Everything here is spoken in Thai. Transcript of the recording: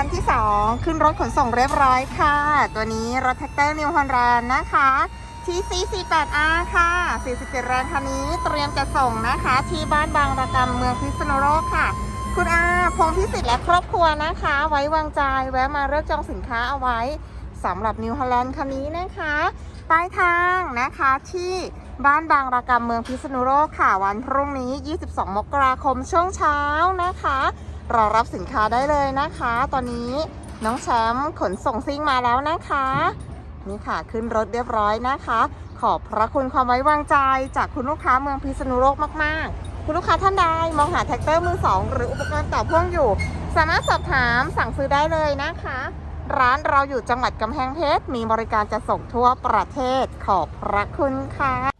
คันที่ 2 ขึ้นรถขนส่งเรียบร้อยค่ะ ตัวนี้รถแท็กเตอร์นิวฮอนแรนนะคะ TC48R ค่ะ 47 แรงคันนี้เตรียมจะส่งนะคะ ที่บ้านบางระกำเมืองพิษณุโลกค่ะ คุณอาพงพิสิทธิ์และครอบครัวนะคะ ไว้วางใจแวะมาเลือกจองสินค้าเอาไว้สำหรับนิวฮอลแลนด์คันนี้นะคะปลายทางนะคะที่บ้านบางระกำเมืองพิษณุโลกค่ะวันพรุ่งนี้ 22 มกราคมช่วงเช้านะคะ รอรับสินค้าได้เลยนะคะ ตอนนี้น้องแชมป์ขนส่งซิ่งมาแล้วนะคะ นี่ค่ะขึ้นรถเรียบร้อยนะคะ ขอบพระคุณความไว้วางใจ จากคุณลูกค้าเมืองพิษณุโลกมากๆ คุณลูกค้าท่านใดมองหาแท็กเตอร์มือสองหรืออุปกรณ์ต่อพ่วงอยู่ สามารถสอบถามสั่งซื้อได้เลยนะคะ ร้านเราอยู่จังหวัดกำแพงเพชรมีบริการจะส่งทั่วประเทศขอบพระคุณค่ะ